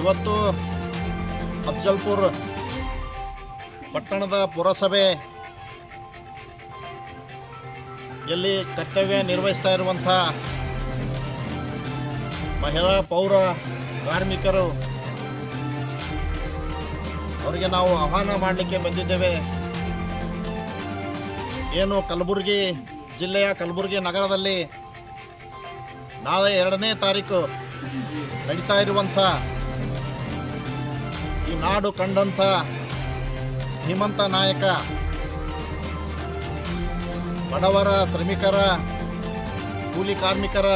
ಇವತ್ತು ಅಫ್ಜಲ್ಪುರ್ ಪಟ್ಟಣದ ಪುರಸಭೆ ಎಲ್ಲಿ ಕರ್ತವ್ಯ ನಿರ್ವಹಿಸ್ತಾ ಇರುವಂಥ ಮಹಿಳಾ ಪೌರ ಕಾರ್ಮಿಕರು, ಅವರಿಗೆ ನಾವು ಆಹ್ವಾನ ಮಾಡಲಿಕ್ಕೆ ಬಂದಿದ್ದೇವೆ. ಏನು ಕಲಬುರಗಿ ಜಿಲ್ಲೆಯ ಕಲಬುರಗಿ ನಗರದಲ್ಲಿ ನಾಳೆ ಎರಡನೇ ತಾರೀಕು ನಡೀತಾ ಇರುವಂಥ ಈ ನಾಡು ಕಂಡಂಥ ಹಿಮಂತ ನಾಯಕ, ಬಡವರ, ಶ್ರಮಿಕರ, ಕೂಲಿ ಕಾರ್ಮಿಕರ,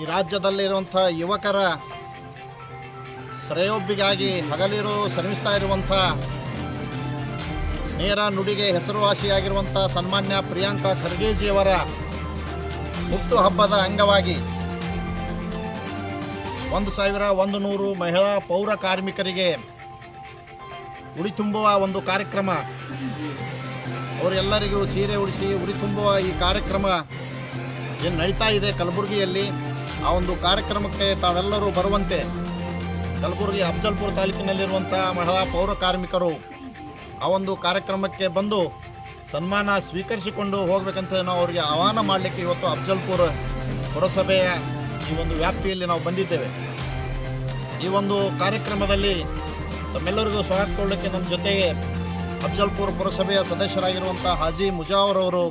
ಈ ರಾಜ್ಯದಲ್ಲಿರುವಂಥ ಯುವಕರ ಶ್ರೇಯೋಬ್ಬಿಗಾಗಿ ಹಗಲಿರು ಶ್ರಮಿಸ್ತಾ ಇರುವಂಥ ನೇರ ನುಡಿಗೆ ಹೆಸರುವಾಸಿಯಾಗಿರುವಂಥ ಸನ್ಮಾನ್ಯ ಪ್ರಿಯಾಂಕಾ ಖರ್ಗೆಜಿಯವರ ಹುಟ್ಟುಹಬ್ಬದ ಅಂಗವಾಗಿ ಒಂದು ಸಾವಿರ, ಒಂದು ನೂರು ಮಹಿಳಾ ಪೌರ ಕಾರ್ಮಿಕರಿಗೆ ಉಡಿ ತುಂಬುವ ಒಂದು ಕಾರ್ಯಕ್ರಮ. ಅವರೆಲ್ಲರಿಗೂ ಸೀರೆ ಉಡಿಸಿ ಉಡಿ ತುಂಬುವ ಈ ಕಾರ್ಯಕ್ರಮ ಏನು ನಡೀತಾ ಇದೆ ಕಲಬುರಗಿಯಲ್ಲಿ? ಆ ಒಂದು ಕಾರ್ಯಕ್ರಮಕ್ಕೆ ತಾವೆಲ್ಲರೂ ಬರುವಂತೆ ಕಲಬುರಗಿ ಅಫ್ಜಲ್ಪುರ ತಾಲೂಕಿನಲ್ಲಿರುವಂಥ ಮಹಿಳಾ ಪೌರ ಕಾರ್ಮಿಕರು ಆ ಒಂದು ಕಾರ್ಯಕ್ರಮಕ್ಕೆ ಬಂದು ಸನ್ಮಾನ ಸ್ವೀಕರಿಸಿಕೊಂಡು ಹೋಗಬೇಕಂತ ನಾವು ಅವರಿಗೆ ಆಹ್ವಾನ ಮಾಡಲಿಕ್ಕೆ ಇವತ್ತು ಅಫ್ಜಲ್ಪುರ ಪುರಸಭೆಯ ಈ ಒಂದು ವ್ಯಾಪ್ತಿಯಲ್ಲಿ ನಾವು ಬಂದಿದ್ದೇವೆ. ಈ ಒಂದು ಕಾರ್ಯಕ್ರಮದಲ್ಲಿ ತಮ್ಮೆಲ್ಲರಿಗೂ ಸ್ವಾಗತ ಕೊಡಲಿಕ್ಕೆ ನಮ್ಮ ಜೊತೆಗೆ ಅಫ್ಜಲ್ಪುರ್ ಪುರಸಭೆಯ ಸದಸ್ಯರಾಗಿರುವಂಥ ಹಾಜಿ ಮುಜಾವರ್ ಅವರು,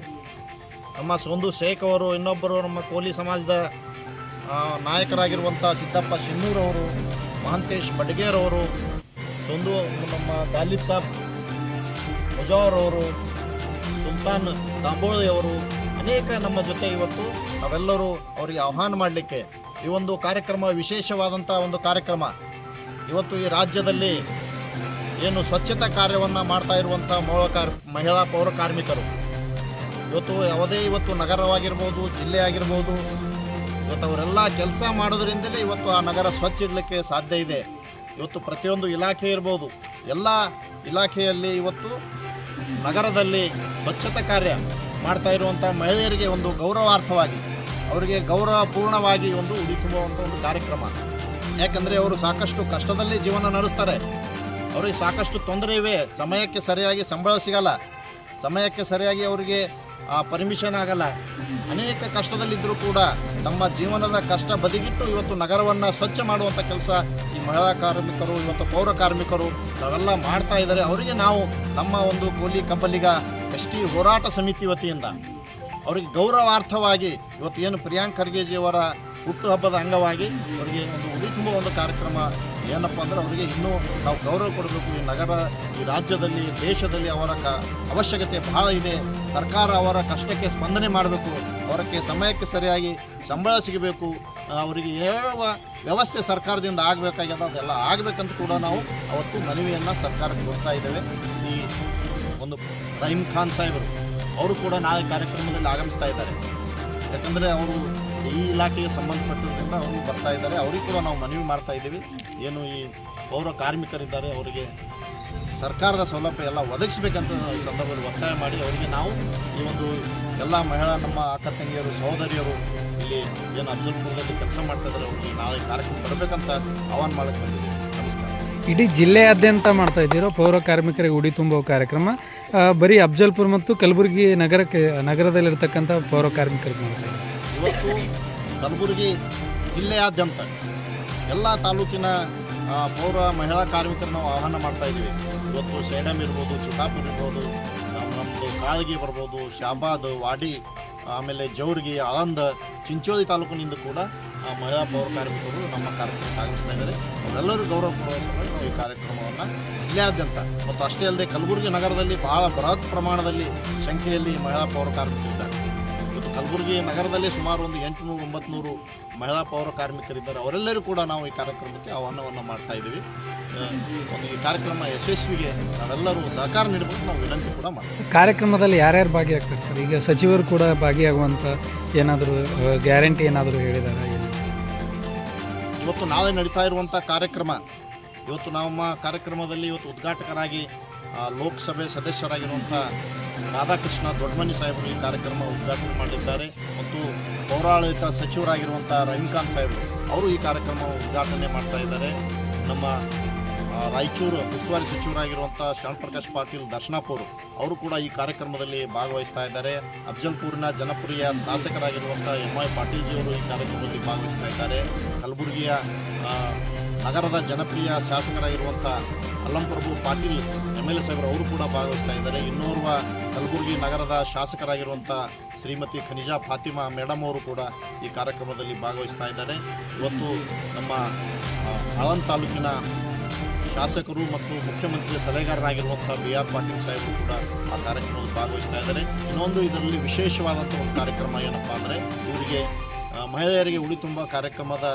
ನಮ್ಮ ಸೊಂದು ಶೇಖ್ ಅವರು, ಇನ್ನೊಬ್ಬರು ನಮ್ಮ ಕೋಲಿ ಸಮಾಜದ ನಾಯಕರಾಗಿರುವಂಥ ಸಿದ್ದಪ್ಪ ಶಿನ್ನೂರ್ ಅವರು, ಮಹಂತೇಶ್ ಬಡ್ಗೇರ್ ಅವರು, ಸೊಂದು ನಮ್ಮ ದಾಲಿಬ್ ಸಾಬ್ ಮುಜಾವರ್ ಅವರು, ಸುಲ್ತಾನ್ ದಾಂಬೋಳಿ ಅವರು ಅನೇಕ ನಮ್ಮ ಜೊತೆ ಇವತ್ತು ನಾವೆಲ್ಲರೂ ಅವರಿಗೆ ಆಹ್ವಾನ ಮಾಡಲಿಕ್ಕೆ ಈ ಒಂದು ಕಾರ್ಯಕ್ರಮ, ವಿಶೇಷವಾದಂಥ ಒಂದು ಕಾರ್ಯಕ್ರಮ. ಇವತ್ತು ಈ ರಾಜ್ಯದಲ್ಲಿ ಏನು ಸ್ವಚ್ಛತಾ ಕಾರ್ಯವನ್ನು ಮಾಡ್ತಾ ಇರುವಂಥ ಮೂಲ ಕಾರ್, ಮಹಿಳಾ ಪೌರ ಕಾರ್ಮಿಕರು. ಇವತ್ತು ಯಾವುದೇ ಇವತ್ತು ನಗರವಾಗಿರ್ಬೋದು, ಜಿಲ್ಲೆ ಆಗಿರ್ಬೋದು, ಇವತ್ತು ಅವರೆಲ್ಲ ಕೆಲಸ ಮಾಡೋದ್ರಿಂದಲೇ ಇವತ್ತು ಆ ನಗರ ಸ್ವಚ್ಛ ಇಡಲಿಕ್ಕೆ ಸಾಧ್ಯ ಇದೆ. ಇವತ್ತು ಪ್ರತಿಯೊಂದು ಇಲಾಖೆ ಇರ್ಬೋದು, ಎಲ್ಲ ಇಲಾಖೆಯಲ್ಲಿ ಇವತ್ತು ನಗರದಲ್ಲಿ ಸ್ವಚ್ಛತಾ ಕಾರ್ಯ ಮಾಡ್ತಾ ಇರುವಂಥ ಮಹಿಳೆಯರಿಗೆ ಒಂದು ಗೌರವಾರ್ಥವಾಗಿ, ಅವರಿಗೆ ಗೌರವಪೂರ್ಣವಾಗಿ ಒಂದು ಉಡಿ ತುಂಬುವಂಥ ಒಂದು ಕಾರ್ಯಕ್ರಮ. ಯಾಕಂದರೆ ಅವರು ಸಾಕಷ್ಟು ಕಷ್ಟದಲ್ಲಿ ಜೀವನ ನಡೆಸ್ತಾರೆ. ಅವರಿಗೆ ಸಾಕಷ್ಟು ತೊಂದರೆ ಇವೆ. ಸಮಯಕ್ಕೆ ಸರಿಯಾಗಿ ಸಂಬಳ ಸಿಗಲ್ಲ. ಸಮಯಕ್ಕೆ ಸರಿಯಾಗಿ ಅವರಿಗೆ, ಆ ಪರ್ಮಿಷನ್ ಆಗಲ್ಲ. ಅನೇಕ ಕಷ್ಟದಲ್ಲಿದ್ದರೂ ಕೂಡ ತಮ್ಮ ಜೀವನದ ಕಷ್ಟ ಬದಿಗಿಟ್ಟು ಇವತ್ತು ನಗರವನ್ನು ಸ್ವಚ್ಛ ಮಾಡುವಂಥ ಕೆಲಸ ಈ ಮಹಿಳಾ ಕಾರ್ಮಿಕರು, ಇವತ್ತು ಪೌರ ಕಾರ್ಮಿಕರು ಅವೆಲ್ಲ ಮಾಡ್ತಾ ಇದ್ದಾರೆ. ಅವರಿಗೆ ನಾವು ನಮ್ಮ ಒಂದು ಕೂಲಿ ಕಬ್ಬಲಿಗ ಎಸ್ ಟಿ ಹೋರಾಟ ಸಮಿತಿ ವತಿಯಿಂದ ಅವರಿಗೆ ಗೌರವಾರ್ಥವಾಗಿ ಇವತ್ತು ಏನು ಪ್ರಿಯಾಂಕ್ ಖರ್ಗೆಜಿಯವರ ಹುಟ್ಟುಹಬ್ಬದ ಅಂಗವಾಗಿ ಅವರಿಗೆ ಒಂದು ಉಡಿ ತುಂಬುವ ಒಂದು ಕಾರ್ಯಕ್ರಮ ಏನಪ್ಪ ಅಂದರೆ ಅವರಿಗೆ ಇನ್ನೂ ನಾವು ಗೌರವ ಕೊಡಬೇಕು. ಈ ನಗರ, ಈ ರಾಜ್ಯದಲ್ಲಿ ದೇಶದಲ್ಲಿ ಅವರ ಕ ಅವಶ್ಯಕತೆ ಬಹಳ ಇದೆ. ಸರ್ಕಾರ ಅವರ ಕಷ್ಟಕ್ಕೆ ಸ್ಪಂದನೆ ಮಾಡಬೇಕು. ಅವರಕ್ಕೆ ಸಮಯಕ್ಕೆ ಸರಿಯಾಗಿ ಸಂಬಳ ಸಿಗಬೇಕು. ಅವರಿಗೆ ಯಾವ ವ್ಯವಸ್ಥೆ ಸರ್ಕಾರದಿಂದ ಆಗಬೇಕಾಗ್ಯದ ಅದೆಲ್ಲ ಆಗಬೇಕಂತ ಕೂಡ ನಾವು ಅವತ್ತು ಮನವಿಯನ್ನು ಸರ್ಕಾರಕ್ಕೆ ಕೊಡ್ತಾ ಇದ್ದೇವೆ. ಈ ಒಂದು ರಹೀಮ್ ಖಾನ್ ಸಾಹೇಬರು. ಅವರು ಕೂಡ ನಾಳೆ ಕಾರ್ಯಕ್ರಮದಲ್ಲಿ ಆಗಮಿಸ್ತಾ ಇದ್ದಾರೆ. ಯಾಕಂದರೆ ಅವರು ಈ ಇಲಾಖೆಗೆ ಸಂಬಂಧಪಟ್ಟದ್ರಿಂದ ಅವರು ಬರ್ತಾ ಇದ್ದಾರೆ. ಅವರಿಗೆ ಕೂಡ ನಾವು ಮನವಿ ಮಾಡ್ತಾ ಇದ್ದೀವಿ. ಏನು ಈ ಪೌರ ಕಾರ್ಮಿಕರಿದ್ದಾರೆ, ಅವರಿಗೆ ಸರ್ಕಾರದ ಸೌಲಭ್ಯ ಎಲ್ಲ ಒದಗಿಸ್ಬೇಕಂತ ಈ ಸಂದರ್ಭದಲ್ಲಿ ಒತ್ತಾಯ ಮಾಡಿ ಅವರಿಗೆ ನಾವು ಈ ಒಂದು ಎಲ್ಲ ಮಹಿಳಾ, ನಮ್ಮ ಅಕ್ಕ ತಂಗಿಯರು ಸಹೋದರಿಯರು ಇಲ್ಲಿ ಏನು ಅಫ್ಜಲ್ಪುರದಲ್ಲಿ ಕೆಲಸ ಮಾಡ್ತಾ ಇದ್ದಾರೆ. ಅವರಿಗೆ ನಾಳೆ ಕಾರ್ಯಕ್ರಮ ಬರಬೇಕಂತ ಆಹ್ವಾನ ಮಾಡಕ್ಕೆ ಬಂದಿದ್ದೀವಿ. ಇಡೀ ಜಿಲ್ಲೆಯಾದ್ಯಂತ ಮಾಡ್ತಾ ಇದ್ದೀರೋ? ಪೌರ ಕಾರ್ಮಿಕರಿಗೆ ಉಡಿ ತುಂಬುವ ಕಾರ್ಯಕ್ರಮ. ಬರೀ ಅಫ್ಜಲ್ಪುರ್ ಮತ್ತು ಕಲಬುರಗಿ ನಗರಕ್ಕೆ, ನಗರದಲ್ಲಿರ್ತಕ್ಕಂಥ ಪೌರ ಕಾರ್ಮಿಕರಿಗೆ ಮಾಡ್ತಾ ಇವತ್ತು ಕಲಬುರಗಿ ಜಿಲ್ಲೆಯಾದ್ಯಂತ ಎಲ್ಲ ತಾಲೂಕಿನ ಪೌರ ಮಹಿಳಾ ಕಾರ್ಮಿಕರು ನಾವು ಆಹ್ವಾನ ಮಾಡ್ತಾ ಇದ್ದೀವಿ. ಇವತ್ತು ಸೇಡಮ್ ಇರ್ಬೋದು ಚಿತಾಪುರ್ ಇರ್ಬೋದು ನಮ್ಮದು ಕಾಳಗಿ ಬರ್ಬೋದು, ಶಾಬಾದ್, ವಾಡಿ, ಆಮೇಲೆ ಜೌರ್ಗಿ ಆಳಂದ ಚಿಂಚೋಳಿ ತಾಲೂಕಿನಿಂದ ಕೂಡ ಮಹಿಳಾ ಪೌರ ಕಾರ್ಮಿಕರು ನಮ್ಮ ಕಾರ್ಯಕ್ರಮ ಆಗಮಿಸ್ತಾ ಇದ್ದಾರೆ. ಅವರೆಲ್ಲರೂ ಗೌರವ ನಾವು ಈ ಕಾರ್ಯಕ್ರಮವನ್ನು ಜಿಲ್ಲೆಯಾದ್ಯಂತ ಮತ್ತು ಅಷ್ಟೇ ಅಲ್ಲದೆ ಕಲಬುರಗಿ ನಗರದಲ್ಲಿ ಬಹಳ ಬೃಹತ್ ಪ್ರಮಾಣದಲ್ಲಿ ಸಂಖ್ಯೆಯಲ್ಲಿ ಮಹಿಳಾ ಪೌರ ಕಾರ್ಮಿಕರಿದ್ದಾರೆ. ಇವತ್ತು ಕಲಬುರಗಿ ನಗರದಲ್ಲಿ ಸುಮಾರು ಒಂದು ಎಂಟುನೂರು ಒಂಬತ್ತು ಮಹಿಳಾ ಪೌರ ಕಾರ್ಮಿಕರಿದ್ದಾರೆ. ಅವರೆಲ್ಲರೂ ಕೂಡ ನಾವು ಈ ಕಾರ್ಯಕ್ರಮಕ್ಕೆ ಆಹ್ವಾನವನ್ನು ಮಾಡ್ತಾ ಇದ್ದೀವಿ. ಒಂದು ಈ ಕಾರ್ಯಕ್ರಮ ಯಶಸ್ವಿಗೆ ನಾವೆಲ್ಲರೂ ಸಹಕಾರ ನೀಡಬೇಕು ನಾವು ವಿನಂತಿ ಕೂಡ ಮಾಡ್ತೀವಿ. ಕಾರ್ಯಕ್ರಮದಲ್ಲಿ ಯಾರ್ಯಾರು ಭಾಗಿಯಾಗ್ತಾರೆ ಸರ್? ಈಗ ಸಚಿವರು ಕೂಡ ಭಾಗಿಯಾಗುವಂಥ ಏನಾದರೂ ಗ್ಯಾರಂಟಿ ಏನಾದರೂ ಹೇಳಿದ್ದಾರೆ ಇವತ್ತು ನಾಳೆ ನಡೀತಾ ಇರುವಂಥ ಕಾರ್ಯಕ್ರಮ. ಇವತ್ತು ನಮ್ಮ ಕಾರ್ಯಕ್ರಮದಲ್ಲಿ ಇವತ್ತು ಉದ್ಘಾಟಕರಾಗಿ ಲೋಕಸಭೆ ಸದಸ್ಯರಾಗಿರುವಂಥ ರಾಧಾಕೃಷ್ಣ ದೊಡ್ಡಮನಿ ಸಾಹೇಬರು ಈ ಕಾರ್ಯಕ್ರಮ ಉದ್ಘಾಟನೆ ಮಾಡಿದ್ದಾರೆ. ಮತ್ತು ಪೌರಾಡಳಿತ ಸಚಿವರಾಗಿರುವಂಥ ರವಿಕಾಂತ್ ಸಾಹೇಬರು, ಅವರು ಈ ಕಾರ್ಯಕ್ರಮ ಉದ್ಘಾಟನೆ ಮಾಡ್ತಾ ಇದ್ದಾರೆ. ನಮ್ಮ ರಾಯಚೂರು ಉಸ್ತುವಾರಿ ಸಚಿವರಾಗಿರುವಂಥ ಶ್ಯಾಮಪ್ರಕಾಶ್ ಪಾಟೀಲ್ ದರ್ಶನಾಪುರ್ ಅವರು ಕೂಡ ಈ ಕಾರ್ಯಕ್ರಮದಲ್ಲಿ ಭಾಗವಹಿಸ್ತಾ ಇದ್ದಾರೆ. ಅಫ್ಜಲ್ಪುರಿನ ಜನಪ್ರಿಯ ಶಾಸಕರಾಗಿರುವಂಥ ಎಂ ಐ ಪಾಟೀಲ್ಜಿಯವರು ಈ ಕಾರ್ಯಕ್ರಮದಲ್ಲಿ ಭಾಗವಹಿಸ್ತಾ ಇದ್ದಾರೆ. ಕಲಬುರಗಿಯ ನಗರದ ಜನಪ್ರಿಯ ಶಾಸಕರಾಗಿರುವಂಥ Allamprabhu Patil M L A ಸಾಹೇಬರು ಅವರು ಕೂಡ ಭಾಗವಹಿಸ್ತಾ ಇದ್ದಾರೆ. ಇನ್ನೋರ್ವ ಕಲಬುರಗಿ ನಗರದ ಶಾಸಕರಾಗಿರುವಂಥ ಶ್ರೀಮತಿ ಖನಿಜಾ ಫಾತಿಮಾ ಮೇಡಮ್ ಅವರು ಕೂಡ ಈ ಕಾರ್ಯಕ್ರಮದಲ್ಲಿ ಭಾಗವಹಿಸ್ತಾ ಇದ್ದಾರೆ. ಇವತ್ತು ನಮ್ಮ ಆ, ತಾಲೂಕಿನ ಶಾಸಕರು ಮತ್ತು ಮುಖ್ಯಮಂತ್ರಿ ಸಲಹೆಗಾರರಾಗಿರುವಂಥ ಬಿ ಆರ್ ಪಾಟೀಲ್ ಸಾಹೇಬರು ಕೂಡ ಆ ಕಾರ್ಯಕ್ರಮದಲ್ಲಿ ಭಾಗವಹಿಸ್ತಾ ಇದ್ದಾರೆ. ಇನ್ನೊಂದು ಇದರಲ್ಲಿ ವಿಶೇಷವಾದಂಥ ಒಂದು ಕಾರ್ಯಕ್ರಮ ಏನಪ್ಪ ಅಂದರೆ, ಇವರಿಗೆ ಮಹಿಳೆಯರಿಗೆ ಉಳಿ ತುಂಬ ಕಾರ್ಯಕ್ರಮದ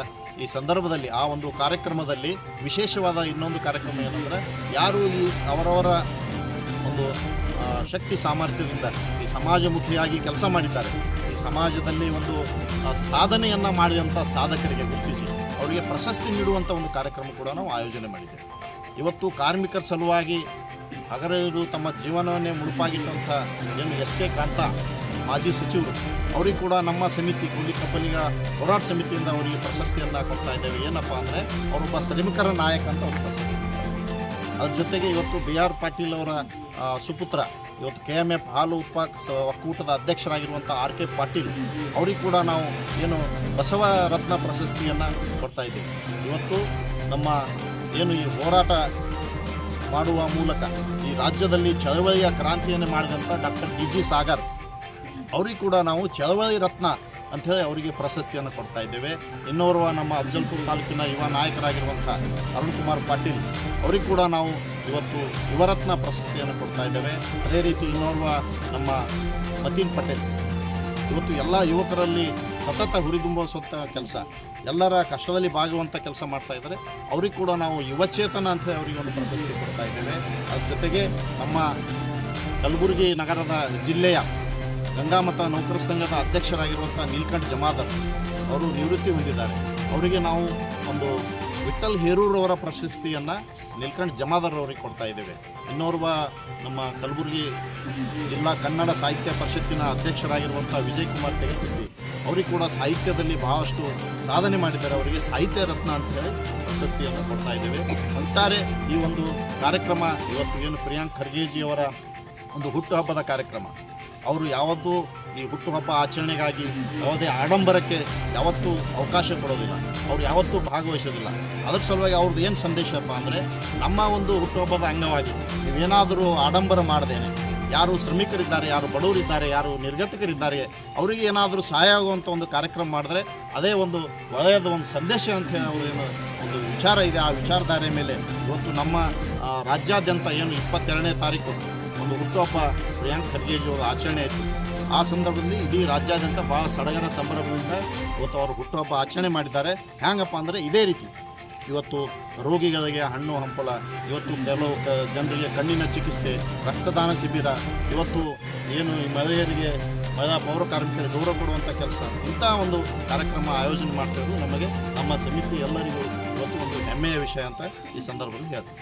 ಈ ಸಂದರ್ಭದಲ್ಲಿ, ಆ ಒಂದು ಕಾರ್ಯಕ್ರಮದಲ್ಲಿ ವಿಶೇಷವಾದ ಇನ್ನೊಂದು ಕಾರ್ಯಕ್ರಮ ಏನಂದರೆ, ಯಾರು ಈ ಅವರವರ ಒಂದು ಶಕ್ತಿ ಸಾಮರ್ಥ್ಯದಿಂದ ಈ ಸಮಾಜಮುಖಿಯಾಗಿ ಕೆಲಸ ಮಾಡಿದ್ದಾರೆ, ಈ ಸಮಾಜದಲ್ಲಿ ಒಂದು ಸಾಧನೆಯನ್ನು ಮಾಡಿದಂಥ ಸಾಧಕರಿಗೆ ಗುರುತಿಸಿ, ಅವರಿಗೆ ಪ್ರಶಸ್ತಿ ನೀಡುವಂಥ ಒಂದು ಕಾರ್ಯಕ್ರಮ ಕೂಡ ನಾವು ಆಯೋಜನೆ ಮಾಡಿದ್ದೇವೆ. ಇವತ್ತು ಕಾರ್ಮಿಕರ ಸಲುವಾಗಿ ಹಗರರು ತಮ್ಮ ಜೀವನವನ್ನೇ ಮುಳುಪಾಗಿಟ್ಟಂಥ ಏನು ಎಸ್ ಕೆ ಕಾಂತ, ಮಾಜಿ ಸಚಿವರು, ಅವರಿಗೆ ಕೂಡ ನಮ್ಮ ಸಮಿತಿ, ಕೂಲಿ ಕಂಪನಿಗ ಹೋರಾಟ ಸಮಿತಿಯಿಂದ ಅವರಿಗೆ ಪ್ರಶಸ್ತಿಯನ್ನು ಕೊಡ್ತಾ ಇದ್ದೇವೆ. ಏನಪ್ಪ ಅಂದರೆ ಅವರೊಬ್ಬ ಶ್ರಮಿಕರ ನಾಯಕ ಅಂತ ಪ್ರಶಸ್ತಿ ಅದ್ರ ಜೊತೆಗೆ ಇವತ್ತು ಬಿ ಆರ್ ಪಾಟೀಲ್ ಅವರ ಸುಪುತ್ರ, ಇವತ್ತು ಕೆ ಎಂ ಎಫ್ ಹಾಲು ಉತ್ಪಾದಕ ಒಕ್ಕೂಟದ ಅಧ್ಯಕ್ಷರಾಗಿರುವಂಥ ಆರ್ ಕೆ ಪಾಟೀಲ್, ಅವ್ರಿಗೆ ಕೂಡ ನಾವು ಏನು ಬಸವ ರತ್ನ ಪ್ರಶಸ್ತಿಯನ್ನು ಕೊಡ್ತಾ ಇದ್ದೀವಿ. ಇವತ್ತು ನಮ್ಮ ಏನು ಈ ಹೋರಾಟ ಮಾಡುವ ಮೂಲಕ ಈ ರಾಜ್ಯದಲ್ಲಿ ಚಳವಳಿಯ ಕ್ರಾಂತಿಯನ್ನು ಮಾಡಿದಂಥ ಡಾಕ್ಟರ್ ಡಿ ಜಿ ಸಾಗರ್, ಅವರಿಗೆ ಕೂಡ ನಾವು ಚಳವಳಿ ರತ್ನ ಅಂಥೇಳಿ ಅವರಿಗೆ ಪ್ರಶಸ್ತಿಯನ್ನು ಕೊಡ್ತಾ ಇದ್ದೇವೆ. ಇನ್ನೋರ್ವ ನಮ್ಮ ಅಫಜಲ್ಪುರ ತಾಲೂಕಿನ ಯುವ ನಾಯಕರಾಗಿರುವಂಥ ಅರುಣ್ ಕುಮಾರ್ ಪಾಟೀಲ್ ಅವ್ರಿಗೆ ಕೂಡ ನಾವು ಇವತ್ತು ಯುವರತ್ನ ಪ್ರಶಸ್ತಿಯನ್ನು ಕೊಡ್ತಾ ಇದ್ದೇವೆ. ಅದೇ ರೀತಿ ಇನ್ನೋರ್ವ ನಮ್ಮ ಮತೀನ್ ಪಟೇಲ್, ಇವತ್ತು ಎಲ್ಲ ಯುವಕರಲ್ಲಿ ಸತತ ಹುರಿದುಂಬಿಸುವಂಥ ಕೆಲಸ. ಎಲ್ಲರ ಕಷ್ಟದಲ್ಲಿ ಭಾಗುವಂಥ ಕೆಲಸ ಮಾಡ್ತಾ ಇದ್ದಾರೆ. ಅವ್ರಿಗೆ ಕೂಡ ನಾವು ಯುವಚೇತನ ಅಂತ ಅವರಿಗೆ ಒಂದು ಪ್ರಶಸ್ತಿ ಕೊಡ್ತಾ ಇದ್ದೇವೆ. ಅದ್ರ ಜೊತೆಗೆ ನಮ್ಮ ಕಲಬುರಗಿ ನಗರದ ಜಿಲ್ಲೆಯ ಗಂಗಾಮತ ನೌಕರ ಸಂಘದ ಅಧ್ಯಕ್ಷರಾಗಿರುವಂಥ ನೀಲ್ಕಂಠ್ ಜಮಾದರ್ ಅವರು ನಿವೃತ್ತಿ ಹೊಂದಿದ್ದಾರೆ. ಅವರಿಗೆ ನಾವು ಒಂದು ವಿಠಲ್ ಹೇರೂರವರ ಪ್ರಶಸ್ತಿಯನ್ನು ನೀಲ್ಕಂಠ್ ಜಮಾದರ್ ಅವರಿಗೆ ಕೊಡ್ತಾ ಇದ್ದೇವೆ. ಇನ್ನೋರ್ವ ನಮ್ಮ ಕಲಬುರಗಿ ಜಿಲ್ಲಾ ಕನ್ನಡ ಸಾಹಿತ್ಯ ಪರಿಷತ್ತಿನ ಅಧ್ಯಕ್ಷರಾಗಿರುವಂಥ ವಿಜಯ್ ಕುಮಾರ್ ತೆಗೆತಿದ್ವಿ ಅವರಿಗೆ ಕೂಡ ಸಾಹಿತ್ಯದಲ್ಲಿ ಬಹಳಷ್ಟು ಸಾಧನೆ ಮಾಡಿದ್ದಾರೆ. ಅವರಿಗೆ ಸಾಹಿತ್ಯ ರತ್ನ ಅಂತ ಹೇಳಿ ಪ್ರಶಸ್ತಿಯನ್ನು ಕೊಡ್ತಾ ಇದ್ದೇವೆ. ಅಂತಾರೆ ಈ ಒಂದು ಕಾರ್ಯಕ್ರಮ ಇವತ್ತು ಏನು ಪ್ರಿಯಾಂಕ್ ಖರ್ಗೆಜಿಯವರ ಒಂದು ಹುಟ್ಟುಹಬ್ಬದ ಕಾರ್ಯಕ್ರಮ. ಅವರು ಯಾವತ್ತೂ ಈ ಹುಟ್ಟುಹಬ್ಬ ಆಚರಣೆಗಾಗಿ ಯಾವುದೇ ಆಡಂಬರಕ್ಕೆ ಯಾವತ್ತೂ ಅವಕಾಶ ಕೊಡೋದಿಲ್ಲ. ಅವ್ರು ಯಾವತ್ತೂ ಭಾಗವಹಿಸೋದಿಲ್ಲ. ಅದರ ಸಲುವಾಗಿ ಅವ್ರದ್ದು ಏನು ಸಂದೇಶಪ್ಪ ಅಂದರೆ, ನಮ್ಮ ಒಂದು ಹುಟ್ಟುಹಬ್ಬದ ಅಂಗವಾಗಿ ನೀವೇನಾದರೂ ಆಡಂಬರ ಮಾಡದೇನೆ ಯಾರು ಶ್ರಮಿಕರಿದ್ದಾರೆ, ಯಾರು ಬಡವರಿದ್ದಾರೆ, ಯಾರು ನಿರ್ಗತಿಕರಿದ್ದಾರೆ, ಅವರಿಗೆ ಏನಾದರೂ ಸಹಾಯ ಆಗುವಂಥ ಒಂದು ಕಾರ್ಯಕ್ರಮ ಮಾಡಿದ್ರೆ ಅದೇ ಒಂದು ಒಳ್ಳೆಯದ ಒಂದು ಸಂದೇಶ ಅಂತ ಹೇಳಿ ಏನು ಒಂದು ವಿಚಾರ ಇದೆ. ಆ ವಿಚಾರಧಾರೆ ಮೇಲೆ ಇವತ್ತು ನಮ್ಮ ರಾಜ್ಯಾದ್ಯಂತ ಏನು ಇಪ್ಪತ್ತೆರಡನೇ ತಾರೀಕು ಒಂದು ಹುಟ್ಟುಹಬ್ಬ ಪ್ರಿಯಾಂಕ್ ಖರ್ಗೆಜಿಯವರ ಆಚರಣೆ ಆಯಿತು. ಆ ಸಂದರ್ಭದಲ್ಲಿ ಇಡೀ ರಾಜ್ಯಾದ್ಯಂತ ಭಾಳ ಸಡಗರ ಸಂಭ್ರಮದಿಂದ ಇವತ್ತು ಅವರು ಹುಟ್ಟುಹಬ್ಬ ಆಚರಣೆ ಮಾಡಿದ್ದಾರೆ. ಹ್ಯಾಂಗಪ್ಪ ಅಂದರೆ ಇದೇ ರೀತಿ. ಇವತ್ತು ರೋಗಿಗಳಿಗೆ ಹಣ್ಣು ಹಂಪಲ, ಇವತ್ತು ಕೆಲವು ಜನರಿಗೆ ಕಣ್ಣಿನ ಚಿಕಿತ್ಸೆ, ರಕ್ತದಾನ ಶಿಬಿರ, ಇವತ್ತು ಏನು ಈ ಮಹಿಳೆಯರಿಗೆ ಮಹಿಳಾ ಪೌರ ಕಾರ್ಮಿಕರಿಗೆ ಗೌರವ ಕೊಡುವಂಥ ಕೆಲಸ. ಇಂಥ ಒಂದು ಕಾರ್ಯಕ್ರಮ ಆಯೋಜನೆ ಮಾಡ್ತಿರೋದು ನಮಗೆ ನಮ್ಮ ಸಮಿತಿ ಎಲ್ಲರಿಗೂ ಇವತ್ತು ಒಂದು ಹೆಮ್ಮೆಯ ವಿಷಯ ಅಂತ ಈ ಸಂದರ್ಭದಲ್ಲಿ ಹೇಳ್ತೀನಿ.